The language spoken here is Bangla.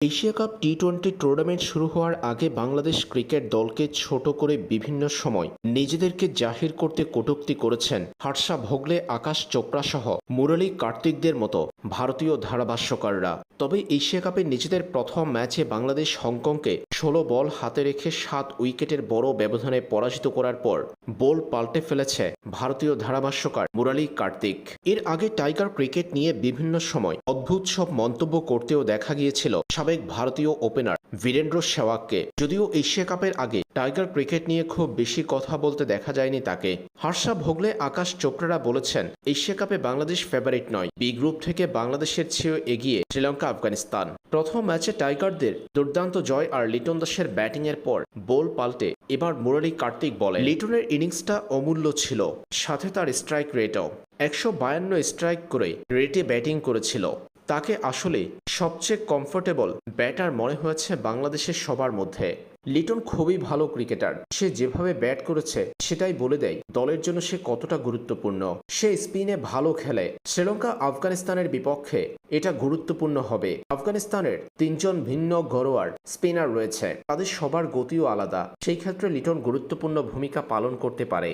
Asia cup T twenty tournament শুরু হওয়ার আগে বাংলাদেশ ক্রিকেট দলকে ছোট করে বিভিন্ন সময় নিজেদেরকে জাহির করতে কটুক্তি করেছেন হর্ষা ভোগলে, আকাশ চোপড়া সহ মুরলী কার্তিকদের মতো ভারতীয় ধারাভাষ্যকাররা। তবে এশিয়া কাপে নিজেদের প্রথম ম্যাচে বাংলাদেশ হংকংকে ষোলো বল হাতে রেখে সাত উইকেটের বড় ব্যবধানে পরাজিত করার পর বল পাল্টে ফেলেছে ভারতীয় ধারাভাষ্যকার মুরালী কার্তিক। এর আগে টাইগার ক্রিকেট নিয়ে বিভিন্ন সময় অদ্ভুত সব মন্তব্য করতেও দেখা গিয়েছিল সাবেক ভারতীয় ওপেনার বীরেন্দ্র সেওয়াগকে যদিও এশিয়া কাপের আগে টাইগার ক্রিকেট নিয়ে খুব বেশি কথা বলতে দেখা যায়নি তাকে। হর্ষা ভোগলে আকাশ চোপড়ারা বলেছেন, এশিয়া কাপে বাংলাদেশ ফেভারিট নয়। বি গ্রুপ থেকে বাংলাদেশের চেয়েও এগিয়ে শ্রীলঙ্কা, আফগানিস্তান। প্রথম ম্যাচে টাইগারদের দুর্দান্ত জয় আর লিটন দাসের ব্যাটিংয়ের পর বল পাল্টে এবার মুরালী কার্তিক বলে লিটনের ইনিংসটা অমূল্য ছিল, সাথে তার স্ট্রাইক রেটও একশো বায়ান্ন স্ট্রাইক করে রেটে ব্যাটিং করেছিল। তাকে আসলে সবচেয়ে কমফোর্টেবল ব্যাটার মনে হয়েছে বাংলাদেশের সবার মধ্যে। লিটন খুবই ভালো ক্রিকেটার সে যেভাবে ব্যাট করেছে, সেটাই বলে দেয় দলের জন্য সে কতটা গুরুত্বপূর্ণ। সে স্পিনে ভালো খেলে। শ্রীলঙ্কা, আফগানিস্তানের বিপক্ষে এটা গুরুত্বপূর্ণ হবে। আফগানিস্তানের তিনজন ভিন্ন ঘরোয়ার স্পিনার রয়েছে। তাদের সবার গতিও আলাদা। সেই ক্ষেত্রে লিটন গুরুত্বপূর্ণ ভূমিকা পালন করতে পারে।